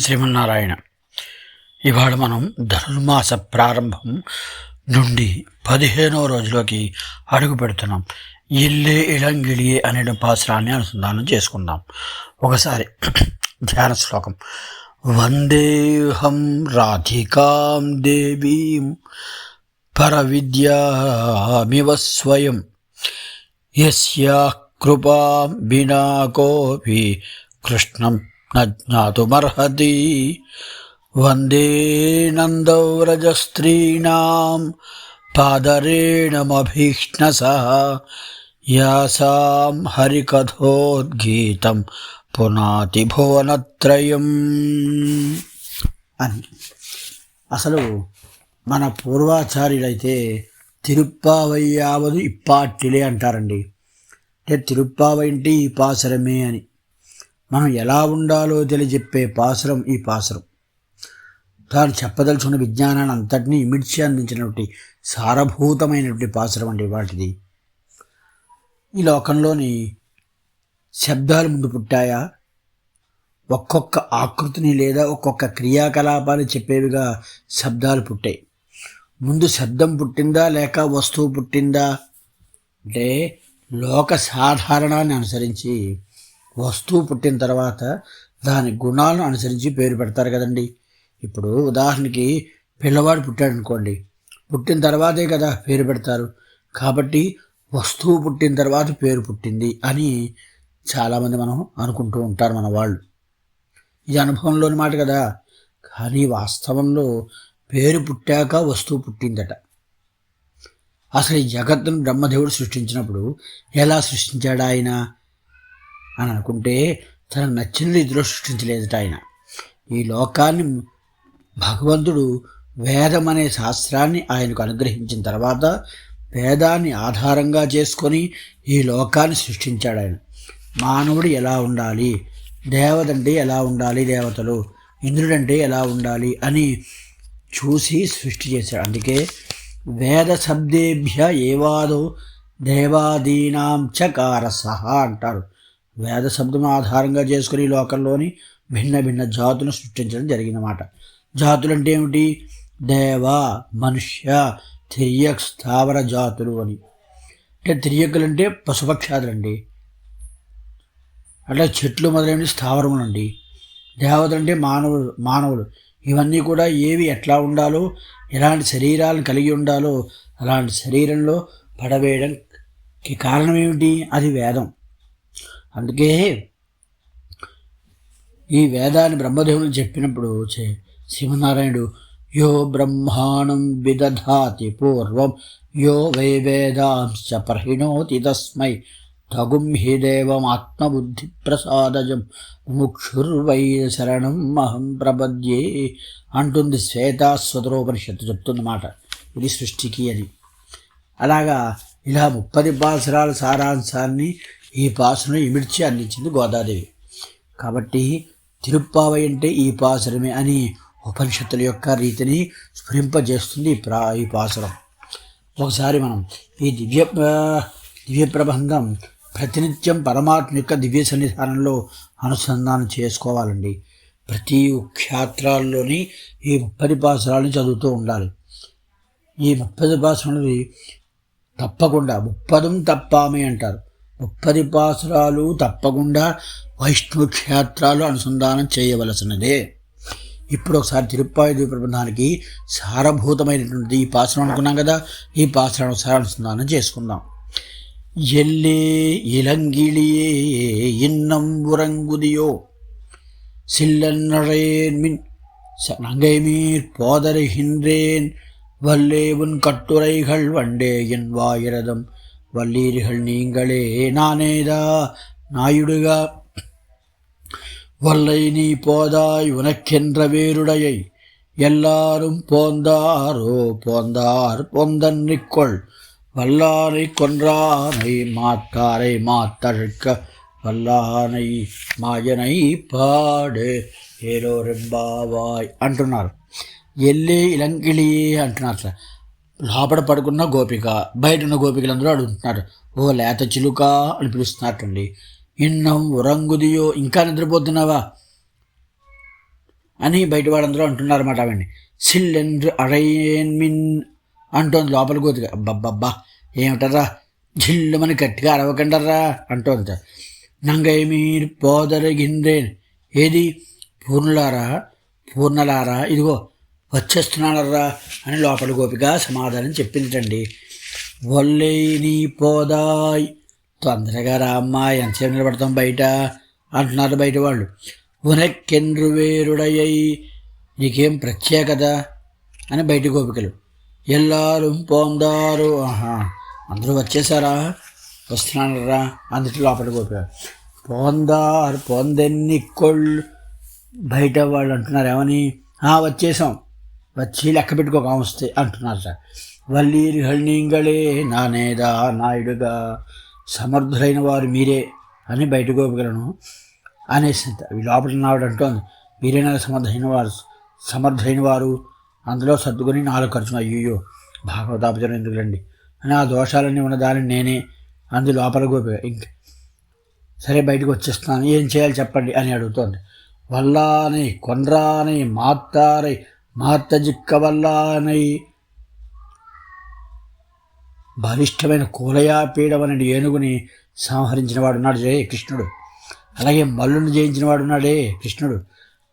శ్రీమన్నారాయణ. ఇవాళ మనం ధనుర్మాస ప్రారంభం నుండి పదిహేనవ రోజులోకి అడుగు పెడుతున్నాం. ఇల్లే ఇళంగిళియే అనే పాశ్రాన్ని అనుసంధానం చేసుకుందాం. ఒకసారి ధ్యాన శ్లోకం. వందేహం రాధికాం దేవీం పరవిద్యామివ స్వయం. యస్యా కృపా వినా కోపి కృష్ణం న జ్ఞాతుమర్హతి వందే నందవ్రజస్త్రీణాం. పాదరేణమభీష్ణస. యాసాం హరికథోద్గీతం. పునాతి భువనత్రయం అని. అసలు మన పూర్వాచార్యులైతే తిరుప్పావయ్యావదు ఇప్పాటిలే అంటారండి. అంటే తిరుప్పావై ఈ పాసరమే అని. మనం ఎలా ఉండాలో తెలియజెప్పే పాసురం ఈ పాసురం. తాను చెప్పదలుచుకున్న విజ్ఞానాన్ని అంతటినీ ఇమిడ్చి అందించినటువంటి సారభూతమైనటువంటి పాసురం అండి వాటిది. ఈ లోకంలోని శబ్దాలు ముందు పుట్టాయా? ఒక్కొక్క ఆకృతిని లేదా ఒక్కొక్క క్రియాకలాపాలు చెప్పేవిగా శబ్దాలు పుట్టాయి. ముందు శబ్దం పుట్టిందా లేక వస్తువు పుట్టిందా? అంటే లోక సాధారణాన్ని అనుసరించి వస్తువు పుట్టిన తర్వాత దాని గుణాలను అనుసరించి పేరు పెడతారు కదండి. ఇప్పుడు ఉదాహరణకి పిల్లవాడు పుట్టాడు అనుకోండి పుట్టిన తర్వాతే కదా పేరు పెడతారు. కాబట్టి వస్తువు పుట్టిన తర్వాత పేరు పుట్టింది అని చాలామంది మనం అనుకుంటూ ఉంటారు మన వాళ్ళు. ఇది అనుభవంలోని మాట కదా. కానీ వాస్తవంలో పేరు పుట్టాక వస్తువు పుట్టిందట. అసలు ఈ జగత్తును బ్రహ్మదేవుడు సృష్టించినప్పుడు ఎలా సృష్టించాడు ఆయన? అని అనుకుంటే తనకు నచ్చిన రీతిలో సృష్టించలేదట ఆయన. ఈ లోకాన్ని భగవంతుడు వేదం అనే శాస్త్రాన్ని ఆయనకు అనుగ్రహించిన తర్వాత వేదాన్ని ఆధారంగా చేసుకొని ఈ లోకాన్ని సృష్టించాడు ఆయన. మానవుడు ఎలా ఉండాలి? దేవతంటే ఎలా ఉండాలి దేవతలు? ఇంద్రుడంటే ఎలా ఉండాలి అని చూసి సృష్టి చేశాడు. అందుకే వేద శబ్దేభ్య ఏవాదో దేవాదీనాం చకార సహా అంటారు. వేద శబ్దం ఆధారంగా చేసుకుని ఈ లోకంలోని భిన్న భిన్న జాతులను సృష్టించడం జరిగిందన్నమాట. జాతులు అంటే ఏమిటి? దేవ మనుష్య తిరియక్ స్థావర జాతులు అని. అంటే తిరియకులు అంటే పశుపక్షాదులండి అట్లా చెట్లు మొదలైన స్థావరములు అండి దేవతలు అంటే మానవులు మానవులు. ఇవన్నీ కూడా ఏవి ఎట్లా ఉండాలో ఎలాంటి శరీరాలను కలిగి ఉండాలో అలాంటి శరీరంలో పడవేయడానికి కారణం ఏమిటి? అది వేదం. అందుకే ఈ వేదాన్ని బ్రహ్మదేవుని చెప్పినప్పుడు శ్రీమన్నారాయణుడు యో బ్రహ్మాణం విదధాతి పూర్వం యో వై వేదాంశ ప్రహిణోతి తస్మై తగుం హి దేవమాత్మబుద్ధి ప్రసాదజం ముక్షుర్వై శరణం అహం ప్రపద్యే అంటుంది శ్వేతాస్వతరోపనిషత్తు చెప్తుంది ఇది సృష్టికి అని అలాగా ఇలా ముప్పది పాసరాల సారాంశాన్ని ఈ పాసును ఇమిడ్చి అందించింది గోదాదేవి. కాబట్టి తిరుప్పావై అంటే ఈ పాసురమే అని ఉపనిషత్తుల యొక్క రీతిని స్ఫురింపజేస్తుంది ఈ ప్రా ఈ పాసురం ఒకసారి మనం ఈ దివ్య దివ్య ప్రబంధం ప్రతినిత్యం పరమాత్మ యొక్క దివ్య సన్నిధానంలో అనుసంధానం చేసుకోవాలండి. ప్రతి క్షేత్రాల్లోని ఈ ముప్పది పాసురాలను చదువుతూ ఉండాలి. ఈ ముప్పది పాసురాలు తప్పకుండా ముప్పదం తప్పామే అంటారు. ముప్పది పాసురాలు తప్పకుండా వైష్ణవ క్షేత్రాలు అనుసంధానం చేయవలసినదే ఇప్పుడు ఒకసారి తిరుప్పాయి ప్రబంధానికి సారభూతమైనటువంటి ఈ పాసరం అనుకున్నాం కదా ఈ పాసరం ఒకసారి అనుసంధానం చేసుకుందాం எல்லே இளங்கிளியே இன்னம் உறங்குதியோ சில்லன்னழையேன் மின் நங்கை மீர் போதருகின்றேன் வல்லே உன் கட்டுரைகள் வண்டே என் வாயிரதம் வல்லீர்கள் நீங்களே நானேதா நாயுடுக. வல்லை நீ போதாய் உனக்கென்ற வேருடையை எல்லாரும் போந்தாரோ போந்தார் பொந்தன் நிற்கொள். வல்லாரை கொன்றானை மாட்டாரை மாத்தழுக்க வல்லானை மாயனை பாடு ஏலோரெம்பாவாய் அன்றுனார். எல்லே இளங்கிலியே அன்றுனார் சார். లోపల పడుకున్న గోపిక బయట ఉన్న గోపికలందరూ అడుగుతున్నారు. ఓ లేత చిలుక అని పిలుస్తున్నట్టండి ఇన్నం ఉరంగుదియో ఇంకా నిద్రపోతున్నావా? అని బయట వాళ్ళందరూ అంటున్నారు అన్నమాట ఆవిడ్ని. సిల్లెండ్రు అడయన్మిన్ అంటోంది లోపల గోతిగా అబ్బబ్బబ్బా ఏమిటరా జిల్లుమని గట్టిగా అరవకండరా అంటోంది నంగై మీరు పోదరగిండ్రేన్ ఏది? పూర్ణలారా? పూర్ణలారా? ఇదిగో వచ్చేస్తున్నానరా అని లోపల గోపిక సమాధానం చెప్పిందండి. ఒల్లే నీ పోదాయ్. తొందరగా రామ్మా ఎంతసేపు నిలబడతాం బయట? అంటున్నారు బయట వాళ్ళు. ఉనక్కెండ్రు వేరుడయ్యి. నీకేం ప్రత్యేకత? అని బయట గోపికలు. ఎల్లారు పోందారు. ఆహా అందరూ వచ్చేసారా? వస్తున్నానరా అందుకే లోపల గోపిక. పోందారు పొందెన్ని కొళ్ళు బయట వాళ్ళు అంటున్నారు ఏమని? వచ్చేసాం. వచ్చి లెక్క పెట్టుకోక వస్తే అంటున్నారు సార్. వల్లీరి హళ్ళింగళే నానేదా నాయుడుగా సమర్థులైన వారు మీరే అని బయట గోపికలను అనేసి ఈ లోపల నావిడ అంటోంది మీరేనా సమర్థైన వారు సమర్థైన వారు. అందులో సర్దుకొని నాలుగు ఖర్చు అయ్యో భాగవతాపచరం ఎందుకులండి అని ఆ దోషాలన్నీ ఉన్న దానిని నేనే అందు లోపల గోపిక. ఇంక సరే బయటకు వచ్చేస్తున్నాను ఏం చేయాలి చెప్పండి? అని అడుగుతోంది. వల్లాని కొండ్రాని మాత్తారై మార్తజిక్కవల్లానై. బలిష్టమైన కూలయాపీడమనని ఏనుగుని సంహరించిన వాడున్నాడు జయ కృష్ణుడు. అలాగే మల్లుని జయించిన వాడున్నాడే కృష్ణుడు.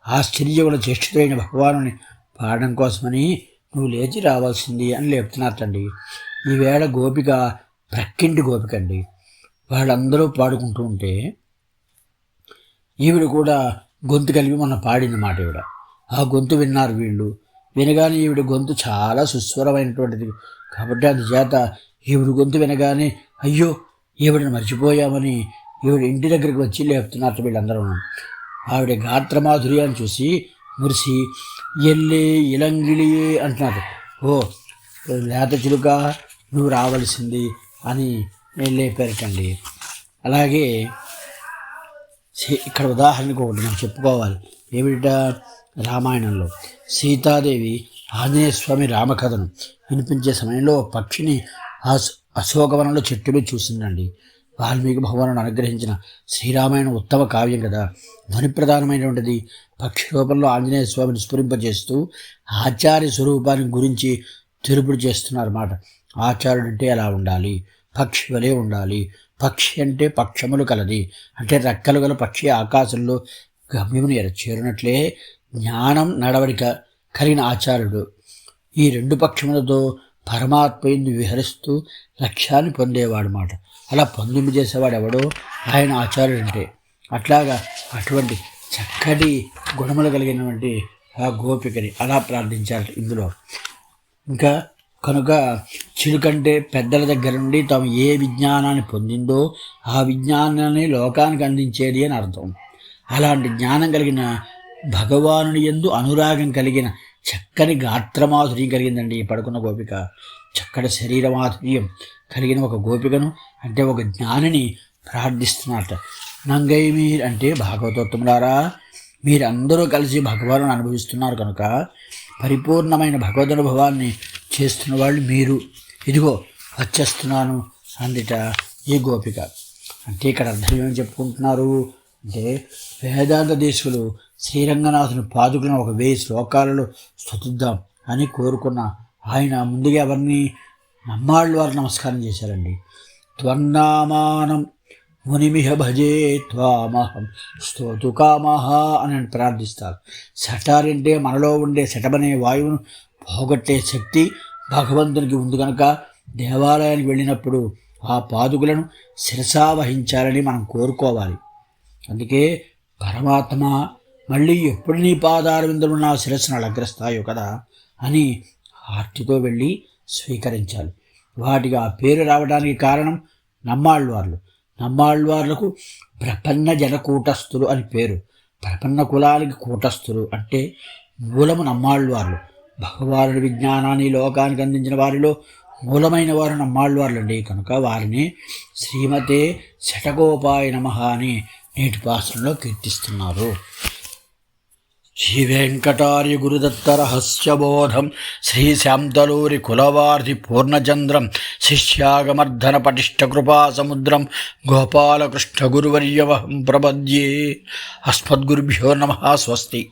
ఆశ్చర్యముల చేష్టితైన భగవానుని పాడడం కోసమని నువ్వు లేచి రావాల్సింది అని లేపుతున్నారటండి ఈవేళ గోపిక ప్రక్కింటి గోపిక అండి. వాళ్ళందరూ పాడుకుంటూ ఉంటే ఈవిడ కూడా గొంతు కలిపి మొన్న పాడింది మాట ఈవిడ. ఆ గొంతు విన్నారు వీళ్ళు. వినగానే ఈవిడ గొంతు చాలా సుస్వరమైనటువంటిది. కాబట్టి అందుచేత ఈవిడ గొంతు వినగానే అయ్యో ఈవిడని మర్చిపోయామని ఈవిడ ఇంటి దగ్గరికి వచ్చి లేపుతున్నారు వీళ్ళందరూ. ఆవిడ గాత్రమాధుర్యాన్ని చూసి మురిసి ఎల్లే ఇలంగిలియే అంటున్నారు. ఓ లేత చిలుక నువ్వు రావలసింది అని లేపారటండి అలాగే ఇక్కడ ఉదాహరణకు ఒకటి మనం చెప్పుకోవాలి. ఏమిట రామాయణంలో సీతాదేవి ఆంజనేయ స్వామి రామకథను వినిపించే సమయంలో పక్షిని అశోకవనంలో చెట్టు చూసిందండి. వాల్మీకి భగవానుడు అనుగ్రహించిన శ్రీరామాయణం ఉత్తమ కావ్యం కదా. ధ్వని ప్రధానమైనటువంటిది. పక్షి రూపంలో ఆంజనేయ స్వామిని స్ఫురింపజేస్తూ ఆచార్య స్వరూపాన్ని గురించి తెలుపుడు చేస్తున్నారన్నమాట. ఆచార్యుడు అంటే ఎలా ఉండాలి. పక్షి వలె ఉండాలి. పక్షి అంటే పక్షములు కలది. అంటే రెక్కలు గల పక్షి ఆకాశంలో గమ్యమును చేరినట్లే జ్ఞానం నడవడిక కలిగిన ఆచార్యుడు. ఈ రెండు పక్షములతో పరమాత్మ విహరిస్తూ లక్ష్యాన్ని పొందేవాడు మాట అలా పొందింపు చేసేవాడు ఎవడో ఆయన ఆచార్యుడంటే. అట్లాగా అటువంటి చక్కటి గుణములు కలిగినటువంటి ఆ గోపికని అలా ప్రార్థించారు ఇందులో. ఇంకా కనుక చిలుకంటే పెద్దల దగ్గర నుండి తాము ఏ విజ్ఞానాన్ని పొందిందో ఆ విజ్ఞానాన్ని లోకానికి అందించేది అని అర్థం. అలాంటి జ్ఞానం కలిగిన భగవానుని ఎందు అనురాగం కలిగిన చక్కని గాత్రమాధుర్యం కలిగిందండి ఈ పడుకున్న గోపిక. చక్కటి శరీరమాధుర్యం కలిగిన ఒక గోపికను అంటే ఒక జ్ఞానిని ప్రార్థిస్తున్నట్ట నంగై మీర్ అంటే భాగవతోత్తములారా మీరందరూ కలిసి భగవాను అనుభవిస్తున్నారు కనుక పరిపూర్ణమైన భగవదనుభవాన్ని చేస్తున్న వాళ్ళు మీరు. ఇదిగో వచ్చేస్తున్నాను అందిట ఈ గోపిక. అంటే ఇక్కడ అర్థం ఏమని చెప్పుకుంటున్నారు? అంటే వేదాంత దేశులు శ్రీరంగనాథుని పాదుకులను ఒక వెయ్యి శ్లోకాలలో స్థుతిద్దాం అని కోరుకున్న ఆయన ముందుగా ఎవరిని నమ్మాళ్ళు వారు నమస్కారం చేశారండి. త్వన్నామానం మునిమిహ భజే త్వామహం స్తోతుకామహ అని ప్రార్థిస్తారు. శటారి అంటే మనలో ఉండే శటమనే వాయువును పోగొట్టే శక్తి భగవంతునికి ఉంది కనుక దేవాలయానికి వెళ్ళినప్పుడు ఆ పాదుకులను శిరసా వహించాలని మనం కోరుకోవాలి. అందుకే పరమాత్మ మళ్ళీ ఎప్పుడు నీ పాదారవిందులు నా శిరస్సును అలగ్రస్తాయో కదా అని హార్ట్తో వెళ్ళి స్వీకరించాలి. వాటికి ఆ పేరు రావడానికి కారణం నమ్మాళ్ళవార్లు నమ్మాళ్ళవార్లకు ప్రపన్న జన కూటస్థులు అని పేరు. ప్రపన్న కులానికి కూటస్థులు అంటే మూలము నమ్మాళ్ళవార్లు భగవానుడి విజ్ఞానాన్ని లోకానికి అందించిన వారిలో మూలమైన వారు నమ్మాళ్ళవార్లండి కనుక వారిని శ్రీమతే శటగోపాయ నమ అని నేటి పాత్రలో కీర్తిస్తున్నారు. శ్రీ వెంకటార్య గురుదత్త రహస్యబోధం శ్రీ శాంతలూరి కులవార్ధి పూర్ణచంద్రం శిష్యాగమర్ధన పటిష్ట కృపా సముద్రం గోపాలకృష్ణ గురువర్యవహం ప్రపద్యే. అస్మద్గురుభ్యో నమ స్వస్తి.